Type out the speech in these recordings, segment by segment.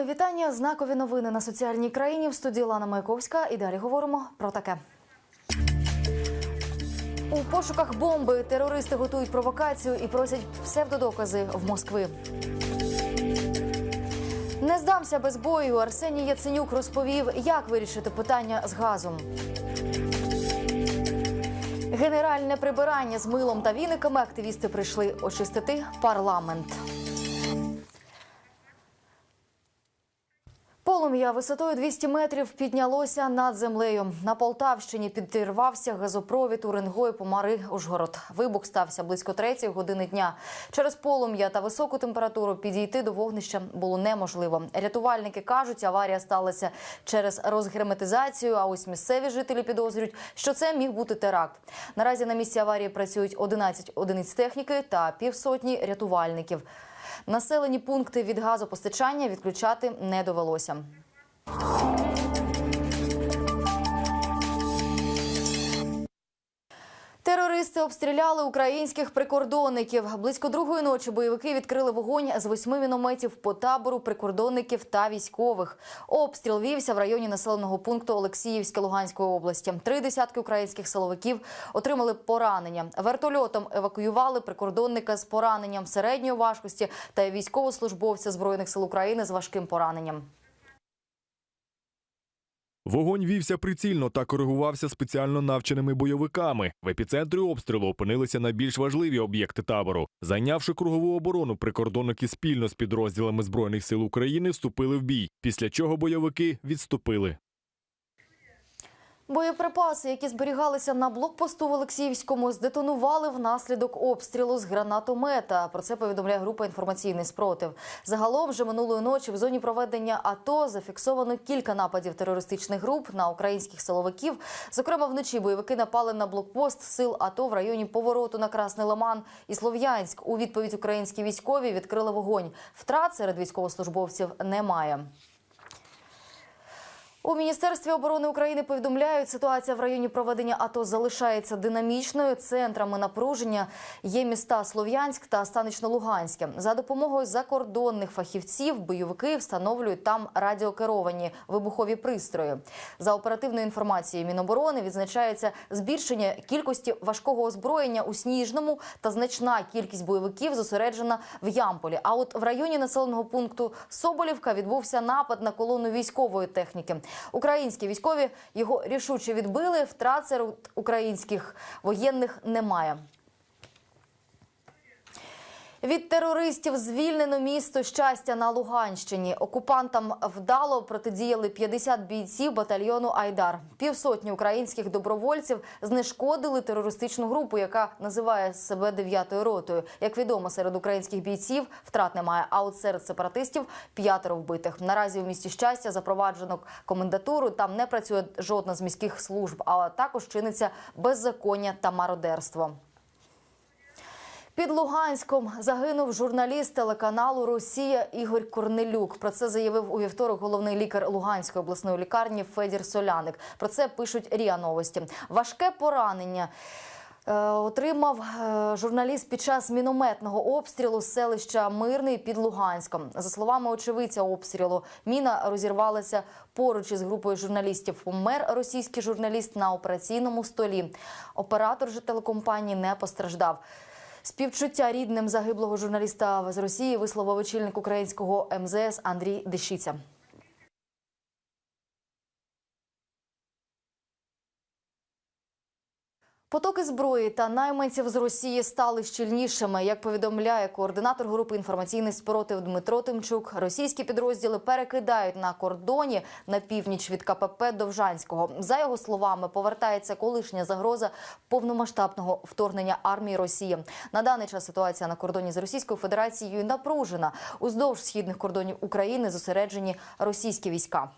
Моє вітання. Знакові новини на соціальній країні в студії Лана Маяковська. І далі говоримо про таке. У пошуках бомби терористи готують провокацію і просять псевдодокази в Москви. Не здамся без бою. Арсеній Яценюк розповів, як вирішити питання з газом. Генеральне прибирання з милом та віниками активісти прийшли очистити парламент. Полум'я висотою 200 метрів піднялося над землею. На Полтавщині підірвався газопровід Уренгой Помари Ужгород. Вибух стався близько третьої години дня. Через полум'я та високу температуру підійти до вогнища було неможливо. Рятувальники кажуть, аварія сталася через розгерметизацію. А ось місцеві жителі підозрюють, що це міг бути теракт. Наразі на місці аварії працюють 11 одиниць техніки та півсотні рятувальників. Населені пункти від газопостачання відключати не довелося. Терористи обстріляли українських прикордонників. Близько другої ночі бойовики відкрили вогонь з восьми мінометів по табору прикордонників та військових. Обстріл вівся в районі населеного пункту Олексіївське Луганської області. Три десятки українських силовиків отримали поранення. Вертольотом евакуювали прикордонника з пораненням середньої важкості та військовослужбовця збройних сил України з важким пораненням. Вогонь вівся прицільно та коригувався спеціально навченими бойовиками. В епіцентрі обстрілу опинилися найбільш важливі об'єкти табору. Зайнявши кругову оборону, прикордонники спільно з підрозділами збройних сил України вступили в бій. Після чого бойовики відступили. Боєприпаси, які зберігалися на блокпосту в Олексіївському, здетонували внаслідок обстрілу з гранатомета. Про це повідомляє група інформаційний спротив. Загалом вже минулої ночі в зоні проведення АТО зафіксовано кілька нападів терористичних груп на українських силовиків. Зокрема, вночі бойовики напали на блокпост сил АТО в районі повороту на Красний Лиман і Слов'янськ. У відповідь українські військові відкрили вогонь. Втрат серед військовослужбовців немає. У міністерстві оборони України повідомляють, ситуація в районі проведення АТО залишається динамічною. Центрами напруження є міста Слов'янськ та Станично-Луганське. За допомогою закордонних фахівців бойовики встановлюють там радіокеровані вибухові пристрої. За оперативною інформацією Міноборони відзначається збільшення кількості важкого озброєння у Сніжному та значна кількість бойовиків зосереджена в Ямполі. А от в районі населеного пункту Соболівка відбувся напад на колону військової техніки. Українські військові його рішуче відбили. Втрат серед українських воєнних немає. Від терористів звільнено місто щастя на Луганщині. Окупантам вдало протидіяли 50 бійців батальйону Айдар. Півсотні українських добровольців знешкодили терористичну групу, яка називає себе дев'ятою ротою. Як відомо, серед українських бійців втрат немає. А от серед сепаратистів п'ятеро вбитих. Наразі у місті щастя запроваджено комендатуру. Там не працює жодна з міських служб, а також чиниться беззаконня та мародерство. Під Луганськом загинув журналіст телеканалу Росія Ігор Корнелюк. Про це заявив у вівторок головний лікар Луганської обласної лікарні Федір Соляник. Про це пишуть Ріа Новості. Важке поранення. е, Отримав е, журналіст під час мінометного обстрілу з селища Мирний під Луганськом. За словами очевидця обстрілу, міна розірвалася поруч із групою журналістів. Помер російський журналіст на операційному столі. Оператор же телекомпанії не постраждав. Співчуття рідним загиблого журналіста з Росії висловив очільник українського МЗС Андрій Дещиця. Потоки зброї та найманців з Росії стали щільнішими. Як повідомляє координатор групи інформаційний спротив Дмитро Тимчук, російські підрозділи перекидають на кордоні на північ від КПП Довжанського. За його словами, повертається колишня загроза повномасштабного вторгнення армії Росії. На даний час ситуація на кордоні з Російською Федерацією напружена. Уздовж східних кордонів України зосереджені російські війська.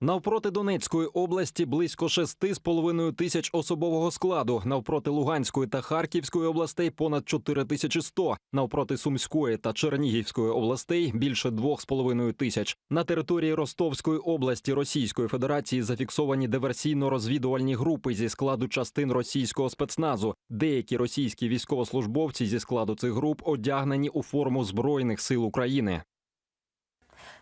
Навпроти Донецької області близько 6,5 тисяч особового складу. Навпроти Луганської та Харківської областей понад 4100. Навпроти Сумської та Чернігівської областей більше 2,5 тисяч. На території Ростовської області Російської Федерації зафіксовані диверсійно-розвідувальні групи зі складу частин російського спецназу. Деякі російські військовослужбовці зі складу цих груп одягнені у форму збройних сил України.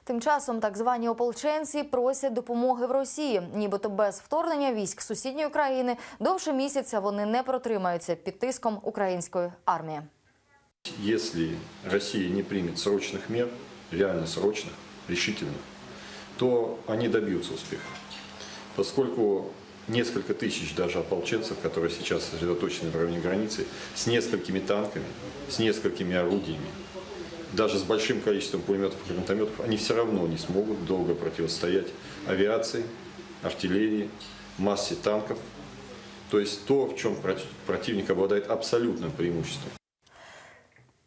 Тим часом так звані ополченці просять допомоги в Росії, нібито без вторгнення військ сусідньої країни довше місяця вони не протримаються під тиском української армії. Если Россия не примет срочных мер, реально срочных, решительных, то они добьются успеха. Поскольку несколько тысяч даже ополченцев, которые сейчас сосредоточены в районе границы, с несколькими танками, с несколькими орудиями, даже с большим количеством пулеметов и гранатометов, они все равно не смогут долго противостоять авиации, артиллерии, массе танков. То есть то, в чем против- противник обладает абсолютным преимуществом.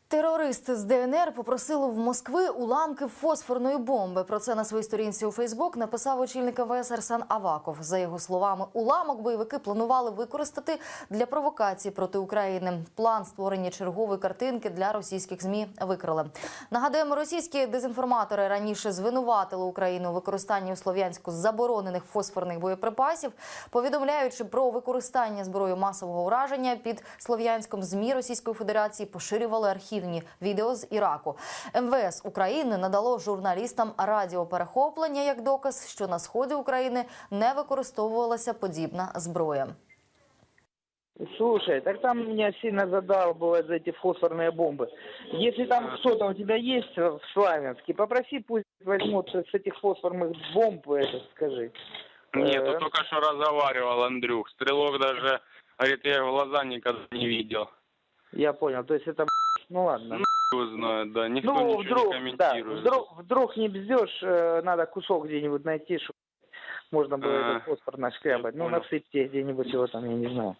Терористи з ДНР попросили в Москви уламки фосфорної бомби. Про це на своїй сторінці у Фейсбук написав очільник ВС Арсен Аваков. За його словами, уламок бойовики планували використати для провокації проти України. План створення чергової картинки для російських змі викрили. Нагадаємо, російські дезінформатори раніше звинуватили Україну у використанні у Слов'янську заборонених фосфорних боєприпасів, повідомляючи про використання зброї масового ураження під Слов'янськом змі Російської Федерації поширювали архівні відео з Іраку. МВС України надало журналістам радіоперехоплення як доказ, що на сході України не використовувалася подібна зброя. Слушай, так там меня сильно задалбывают за эти фосфорные бомбы. Если там кто-то у тебя есть в Славянске, попроси, пусть возьмут с этих фосфорных бомб, это скажи. Нет, Э, он только что разговаривал, Андрюх. Стрелок даже, говорит, я в глаза никогда не видел. Я понял, то есть это, ну ладно. Кто знает, да, никто Ну, вдруг, не да, комментирует. вдруг, вдруг не бздешь, э, надо кусок где-нибудь найти, чтобы можно было А, этот фосфор нашкрябать. Ну, насыпьте где-нибудь его там, я не знаю.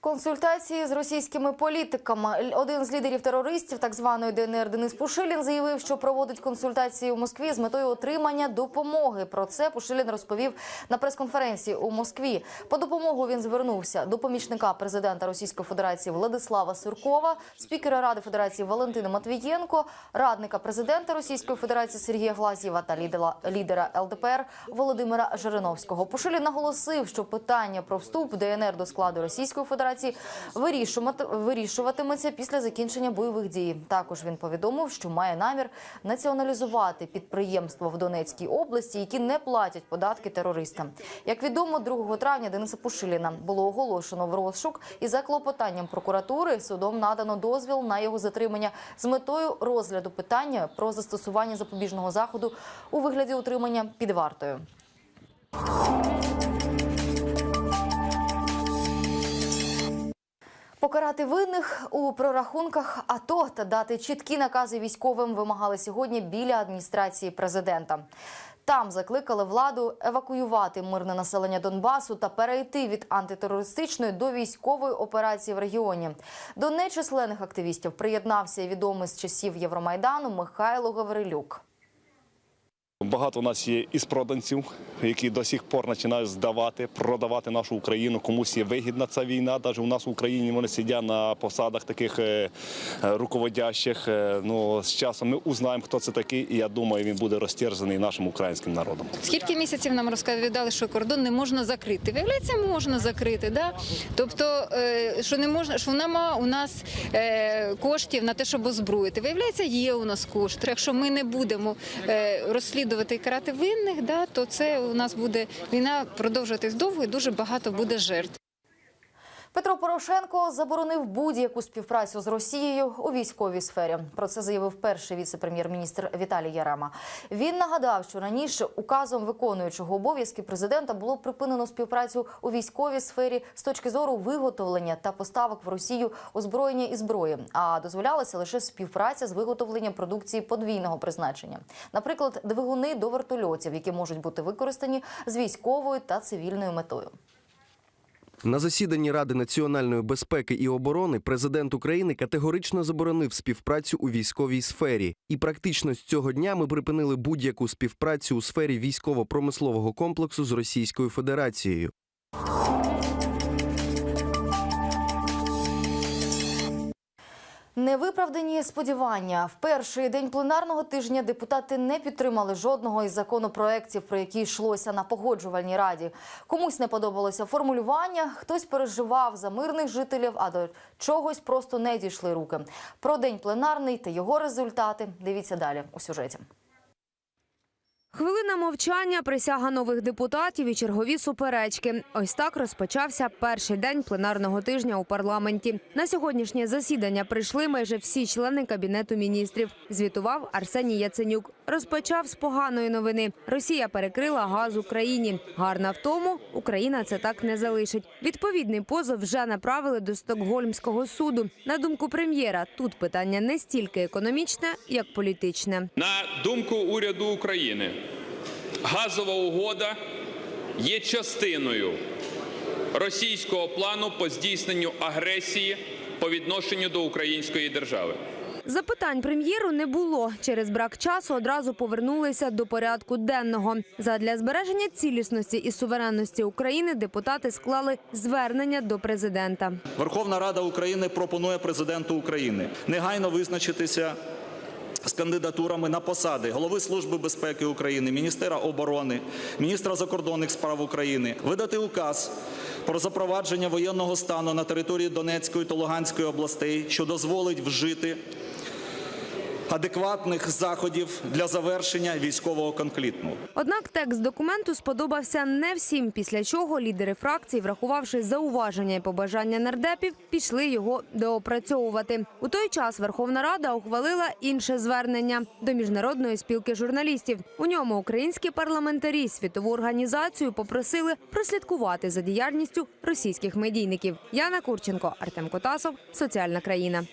Консультації з російськими політиками. Один з лідерів терористів, так званої ДНР Денис Пушилін, заявив, що проводить консультації у Москві з метою отримання допомоги. Про це Пушилін розповів на прес-конференції у Москві. По допомогу він звернувся до помічника президента Російської Федерації Владислава Сиркова, спікера Ради Федерації Валентина Матвієнко, радника президента Російської Федерації Сергія Глазєва та лідера ЛДПР Володимира Жириновського. Пушилін наголосив, що питання про вступ ДНР до складу Російської Федерації вирішувати- вирішуватиметься після закінчення бойових дій. Також він повідомив, що має намір націоналізувати підприємства в Донецькій області, які не платять податки терористам. Як відомо, 2 травня Дениса Пушиліна було оголошено в розшук і за клопотанням прокуратури судом надано дозвіл на його затримання з метою розгляду питання про застосування запобіжного заходу у вигляді утримання під вартою. Покарати винних у прорахунках АТО та дати чіткі накази військовим вимагали сьогодні біля адміністрації президента. Там закликали владу евакуювати мирне населення Донбасу та перейти від антитерористичної до військової операції в регіоні. До нечисленних активістів приєднався відомий з часів Євромайдану Михайло Гаврилюк. Багато у нас є із проданців, які до сих пор починають здавати, продавати нашу Україну. Комусь є вигідна ця війна. Навіть у нас в Україні вони сидять на посадах таких е, е, руководящих. Е, Ну з часом ми узнаємо, хто це такий, і я думаю, він буде розтерзаний нашим українським народом. Скільки місяців нам розповідали, що кордон не можна закрити? Виявляється, можна закрити. Да? Тобто, що не можна, що нема у нас коштів на те, щоб озброїти. Виявляється, є у нас кошти. Якщо ми не будемо е, розслідувати і карати винних, да, то це у нас буде війна продовжуватись довго і дуже багато буде жертв. Петро Порошенко заборонив будь-яку співпрацю з Росією у військовій сфері. Про це заявив перший віце-прем'єр-міністр Віталій Ярема. Він нагадав, що раніше указом виконуючого обов'язки президента було припинено співпрацю у військовій сфері з точки зору виготовлення та поставок в Росію озброєння і зброї, а дозволялася лише співпраця з виготовленням продукції подвійного призначення, наприклад, двигуни до вертольотів, які можуть бути використані з військовою та цивільною метою. На засіданні Ради національної безпеки і оборони президент України категорично заборонив співпрацю у військовій сфері, і практично з цього дня ми припинили будь-яку співпрацю у сфері військово-промислового комплексу з Російською Федерацією. Невиправдані сподівання. В перший день пленарного тижня депутати не підтримали жодного із законопроєктів, про які йшлося на погоджувальній раді. Комусь не подобалося формулювання, хтось переживав за мирних жителів, а до чогось просто не дійшли руки. Про день пленарний та його результати дивіться далі у сюжеті. Хвилина мовчання, присяга нових депутатів і чергові суперечки. Ось так розпочався перший день пленарного тижня у парламенті. На сьогоднішнє засідання прийшли майже всі члени кабінету міністрів. Звітував Арсеній Яценюк. Розпочав з поганої новини. Росія перекрила газ Україні. Гарна в тому, Україна це так не залишить. Відповідний позов вже направили до Стокгольмського суду. На думку прем'єра, тут питання не стільки економічне, як політичне. На думку уряду України, газова угода є частиною російського плану по здійсненню агресії по відношенню до української держави. Запитань прем'єру не було. Через брак часу одразу повернулися до порядку денного. Задля збереження цілісності і суверенності України депутати склали звернення до президента. Верховна Рада України пропонує президенту України негайно визначитися з кандидатурами на посади голови Служби безпеки України, міністра оборони, міністра закордонних справ України, видати указ про запровадження воєнного стану на території Донецької та Луганської областей, що дозволить вжити адекватних заходів для завершення військового конфлікту. Однак текст документу сподобався не всім, після чого лідери фракцій, врахувавши зауваження і побажання нардепів, пішли його доопрацьовувати. У той час Верховна Рада ухвалила інше звернення до міжнародної спілки журналістів. У ньому українські парламентарі світову організацію попросили прослідкувати за діяльністю російських медійників. Яна Курченко, Артем Котасов, Соціальна країна.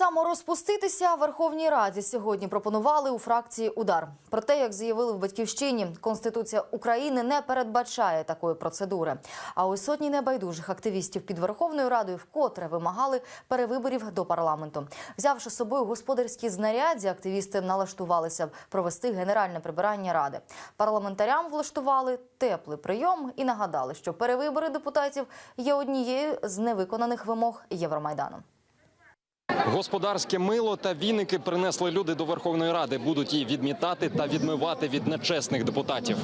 Саморозпуститися Верховній Раді сьогодні пропонували у фракції Удар. Проте, як заявили в батьківщині, Конституція України не передбачає такої процедури. А ось сотні небайдужих активістів під Верховною Радою вкотре вимагали перевиборів до парламенту. Взявши з собою господарські знаряддя, активісти налаштувалися провести генеральне прибирання ради. Парламентарям влаштували теплий прийом і нагадали, що перевибори депутатів є однією з невиконаних вимог Євромайдану. Господарське мило та віники принесли люди до Верховної Ради. Будуть її відмітати та відмивати від нечесних депутатів.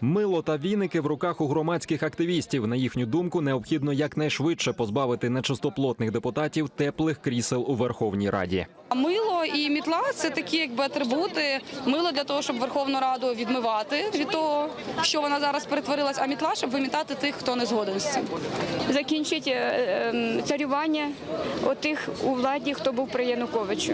Мило та віники в руках у громадських активістів. На їхню думку, необхідно якнайшвидше позбавити нечистоплотних депутатів теплих крісел у Верховній Раді. Мило і мітла це такі якби атрибути. Мило для того, щоб Верховну Раду відмивати від того, що вона зараз перетворилась, а мітла, щоб вимітати тих, хто не згоден з цим. закінчить е, е, царювання отих у владі, хто був при Януковичу,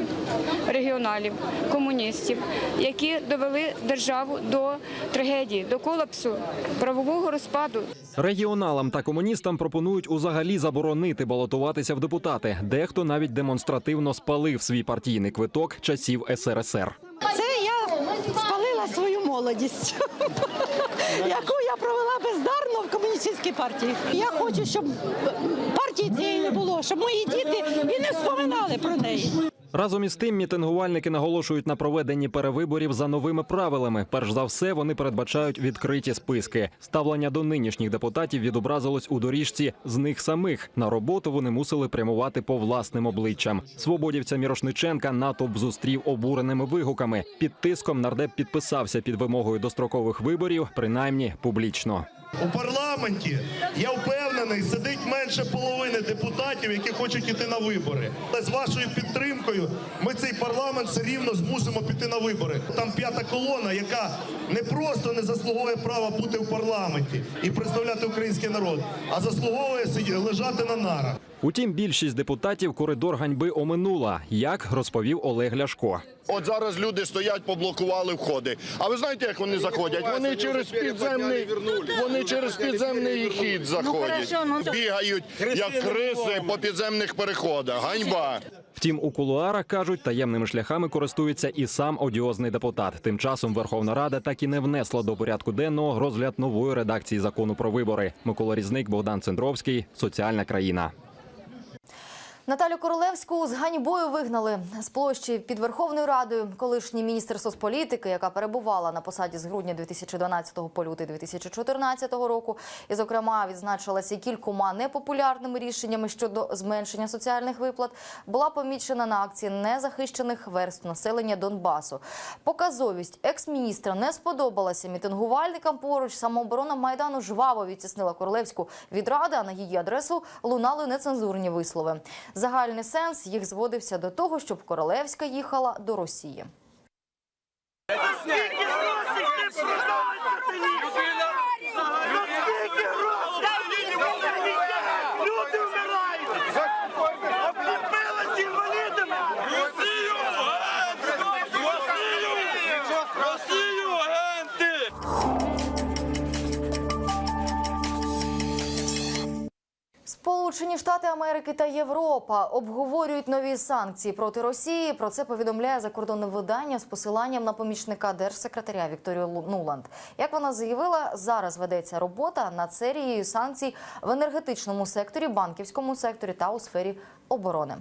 регіоналів, комуністів, які довели державу до трагедії, до колапсу, правового розпаду. Регіоналам та комуністам пропонують узагалі заборонити балотуватися в депутати. Дехто навіть демонстративно спалив свій партійний квиток часів СРСР. Це я спалила свою молодість, яку я провела бездарно в комуністській партії. Я хочу, щоб партії цієї не було, щоб мої діти і не вспоминали про неї. Разом із тим, мітингувальники наголошують на проведенні перевиборів за новими правилами. Перш за все, вони передбачають відкриті списки. Ставлення до нинішніх депутатів відобразилось у доріжці з них самих. На роботу вони мусили прямувати по власним обличчям. Свободівця Мірошниченка натовп зустрів обуреними вигуками. Під тиском нардеп підписався під вимогою дострокових виборів, принаймні публічно. У парламенті я впевнений, сидить менше половини депутатів, які хочуть іти на вибори. Але з вашою підтримкою ми цей парламент все рівно змусимо піти на вибори. Там п'ята колона, яка не просто не заслуговує права бути в парламенті і представляти український народ, а заслуговує сидіти, лежати на нарах. Утім, більшість депутатів коридор ганьби оминула, як розповів Олег Ляшко. От зараз люди стоять, поблокували входи. А ви знаєте, як вони заходять? Вони через підземний, вони через підземний хід заходять. Бігають як криси по підземних переходах. Ганьба. Втім, у кулуарах кажуть, таємними шляхами користується і сам одіозний депутат. Тим часом Верховна Рада так і не внесла до порядку денного розгляд нової редакції закону про вибори. Микола Різник, Богдан Цендровський, соціальна країна. Наталю Королевську з ганьбою вигнали з площі під Верховною Радою. Колишній міністр соцполітики, яка перебувала на посаді з грудня 2012 по лютий 2014 року, і, зокрема, відзначилася кількома непопулярними рішеннями щодо зменшення соціальних виплат, була помічена на акції незахищених верств населення Донбасу. Показовість екс-міністра не сподобалася мітингувальникам. Поруч самооборона майдану жваво відтіснила Королевську від ради, а на її адресу лунали нецензурні вислови. Загальний сенс їх зводився до того, щоб Королевська їхала до Росії. Штати Америки та Європа обговорюють нові санкції проти Росії. Про це повідомляє закордонне видання з посиланням на помічника держсекретаря Вікторію Нуланд. Як вона заявила, зараз ведеться робота над серією санкцій в енергетичному секторі, банківському секторі та у сфері оборони.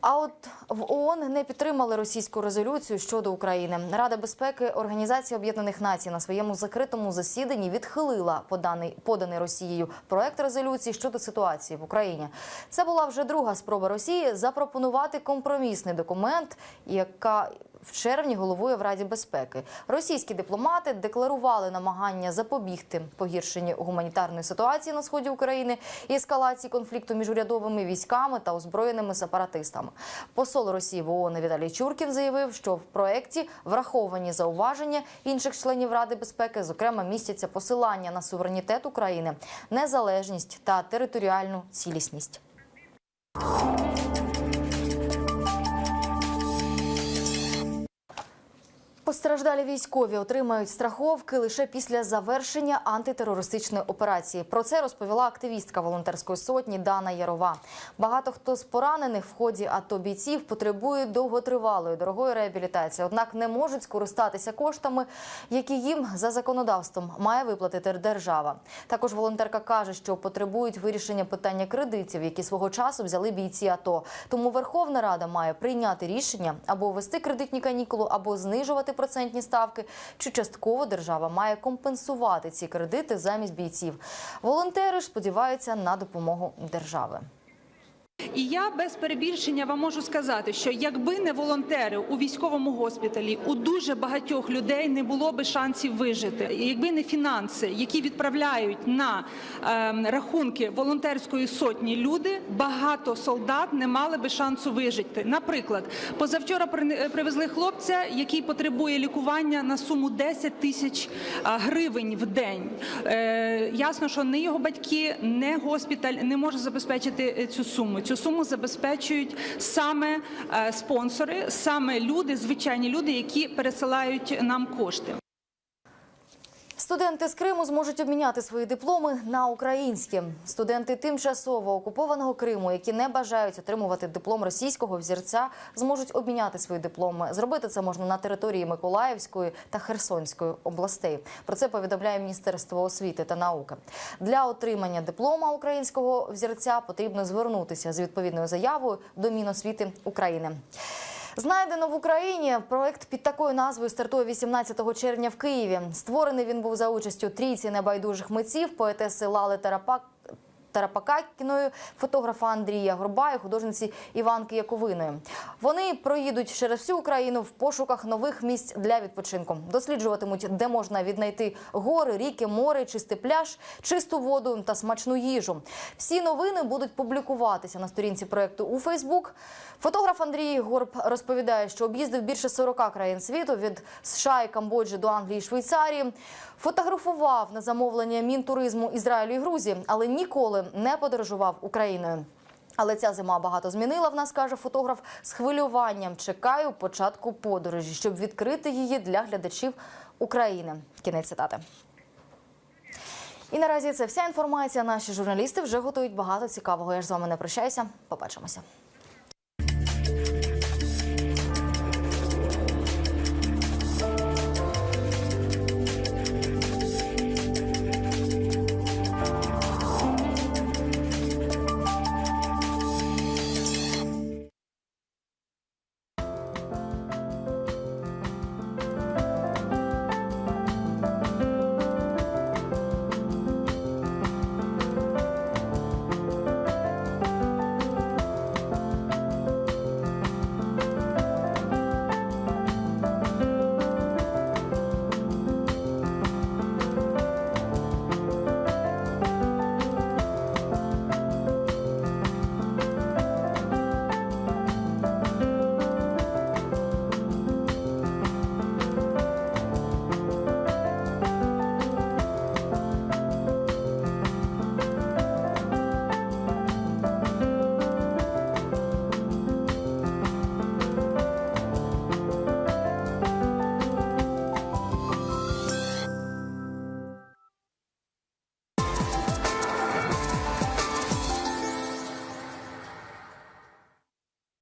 А от в ООН не підтримали російську резолюцію щодо України. Рада безпеки Організації Об'єднаних Націй на своєму закритому засіданні відхилила поданий поданий Росією проект резолюції щодо ситуації в Україні. Це була вже друга спроба Росії запропонувати компромісний документ, яка в червні головує в Раді безпеки. Російські дипломати декларували намагання запобігти погіршенню гуманітарної ситуації на сході України і ескалації конфлікту між урядовими військами та озброєними сепаратистами. Посол Росії в ООН Віталій Чуркін заявив, що в проєкті враховані зауваження інших членів Ради безпеки, зокрема містяться посилання на суверенітет України, незалежність та територіальну цілісність. Постраждалі військові отримають страховки лише після завершення антитерористичної операції. Про це розповіла активістка волонтерської сотні Дана Ярова. Багато хто з поранених в ході АТО бійців потребує довготривалої дорогої реабілітації, однак не можуть скористатися коштами, які їм за законодавством має виплатити держава. Також волонтерка каже, що потребують вирішення питання кредитів, які свого часу взяли бійці АТО. Тому Верховна Рада має прийняти рішення або ввести кредитні канікули, або знижувати процентні ставки, чи частково держава має компенсувати ці кредити замість бійців. Волонтери ж сподіваються на допомогу держави. І я без перебільшення вам можу сказати, що якби не волонтери у військовому госпіталі, у дуже багатьох людей не було би шансів вижити. Якби не фінанси, які відправляють на ем, рахунки волонтерської сотні люди, багато солдат не мали би шансу вижити. Наприклад, позавчора при- привезли хлопця, який потребує лікування на суму 10 тисяч гривень в день. Е, ясно, що не його батьки, не госпіталь не може забезпечити е, цю суму. Цю суму забезпечують саме е, спонсори, саме люди, звичайні люди, які пересилають нам кошти. Студенти з Криму зможуть обміняти свої дипломи на українські. Студенти тимчасово окупованого Криму, які не бажають отримувати диплом російського взірця, зможуть обміняти свої дипломи. Зробити це можна на території Миколаївської та Херсонської областей. Про це повідомляє Міністерство освіти та науки. Для отримання диплома українського взірця потрібно звернутися з відповідною заявою до Міносвіти України. Знайдено в Україні проект під такою назвою стартує 18 червня в Києві. Створений він був за участю трійці небайдужих митців, поетеси Лали Тарапак. Тарапакакіною, фотографа Андрія Горба і художниці Іванки Яковиної. Вони проїдуть через всю Україну в пошуках нових місць для відпочинку. Досліджуватимуть, де можна віднайти гори, ріки, море, чистий пляж, чисту воду та смачну їжу. Всі новини будуть публікуватися на сторінці проекту у Фейсбук. Фотограф Андрій Горб розповідає, що об'їздив більше 40 країн світу від США і Камбоджі до Англії і Швейцарії. Фотографував на замовлення Мінтуризму Ізраїлю і Грузії, але ніколи не подорожував Україною. Але ця зима багато змінила в нас, каже фотограф. З хвилюванням чекаю початку подорожі, щоб відкрити її для глядачів України. Кінець цитати. І наразі це вся інформація. Наші журналісти вже готують багато цікавого. Я ж з вами не прощаюся. Побачимося.